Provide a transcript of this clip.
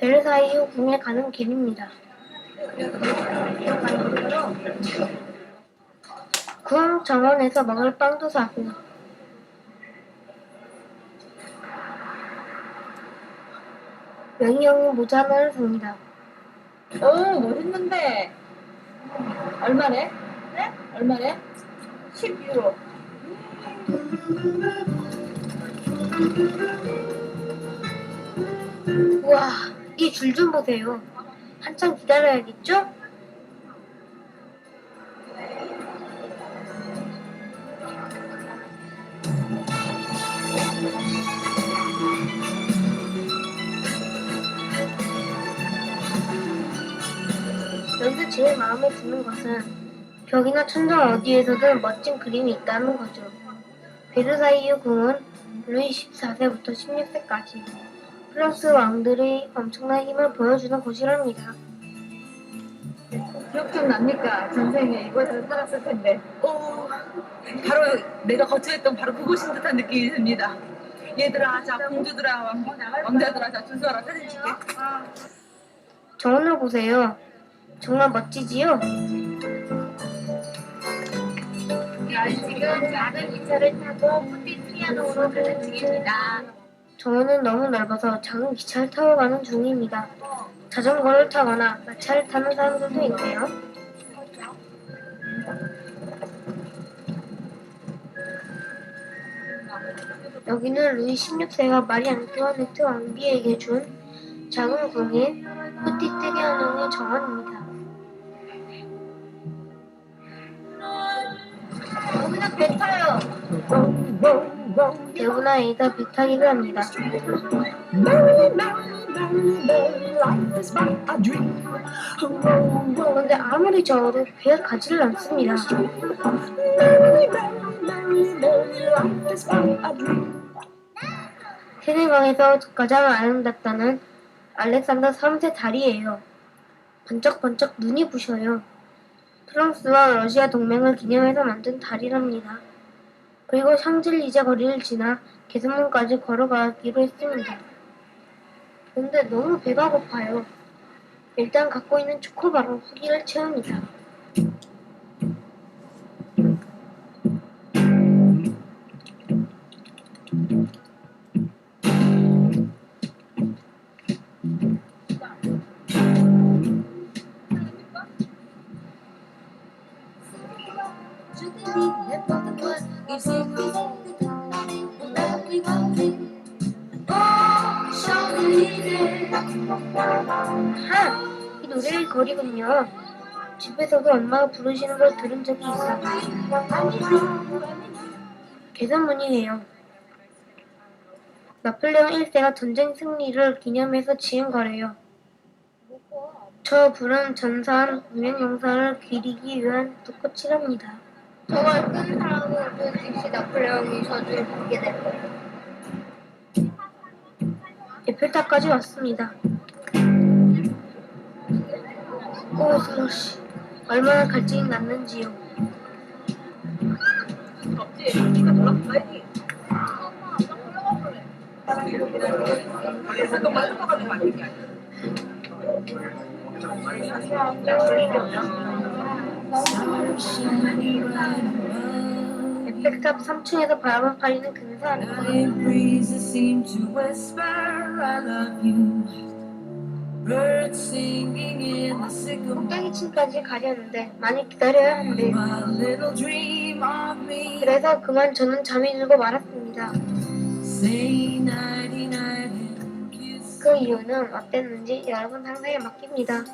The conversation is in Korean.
베르사유 궁에 가는 길입니다. 궁 정원에서 먹을 빵도 사고 명령이 모자 하나를 삽니다. 오, 멋있는데. 얼마래? 네? 얼마래? 10유로. 우와, 이 줄 좀 보세요. 한참 기다려야겠죠? 여기서 제일 마음에 드는 것은 벽이나 천장 어디에서든 멋진 그림이 있다는 거죠. 베르사유 궁은 루이 14세부터 16세까지 프랑스 왕들의 엄청난 힘을 보여주는 곳이랍니다. 기억 좀 납니까? 전생에 이곳에서 살았을 텐데. 오, 바로 내가 거처했던 바로 그곳인 듯한 느낌이 듭니다. 얘들아, 자, 공주들아, 왕, 왕자들아, 자, 준수하라 사진 찍게. 정원을 보세요. 정말 멋지지요? 지금 작은 기차를 타고 피아노로 가는 중입니다. 정원은 너무 넓어서 작은 기차를 타고 가는 중입니다. 자전거를 타거나 마차를 타는 사람들도 있네요. 여기는 루이 16세가 마리 앙투아네트 왕비에게 준 작은 궁인 푸티트 게아농의 정원입니다. 여기는 배 타요. 대부나 에이다 배 타기를 합니다. 그런데 아무리 저어도 배가 가지를 않습니다. 세계강에서 가장 아름답다는 알렉산더 3세 다리예요. 번쩍번쩍 눈이 부셔요. 프랑스와 러시아 동맹을 기념해서 만든 다리랍니다. 그리고 샹젤리제 거리를 지나 개선문까지 걸어가기로 했습니다. 근데 너무 배가 고파요. 일단 갖고 있는 초코바로 후기를 채웁니다. 하! 이 노래의 거리군요. 집에서도 엄마가 부르시는 걸 들은 적이 있어요. 계산문이에요. 나폴레옹 1세가 전쟁 승리를 기념해서 지은 거래요. 저 불은 전사한 무명영사를 기리기 위한 붓꽃이랍니다. 저걸 끈 사람은 그 즉시 나폴레옹이 저주를 받게 될 거예요. 에펠탑까지 왔습니다. 오, 슬러시. 얼마나 갈증이 났는지요. 니 에펠탑 3층에서 바람을 가리는 근사한. 꼭대기층까지 가려는데 많이 기다려야 한대요. 그래서 그만 저는 잠이 들고 말았습니다. 그 이유는 어땠는지 여러분 상상에 맡깁니다.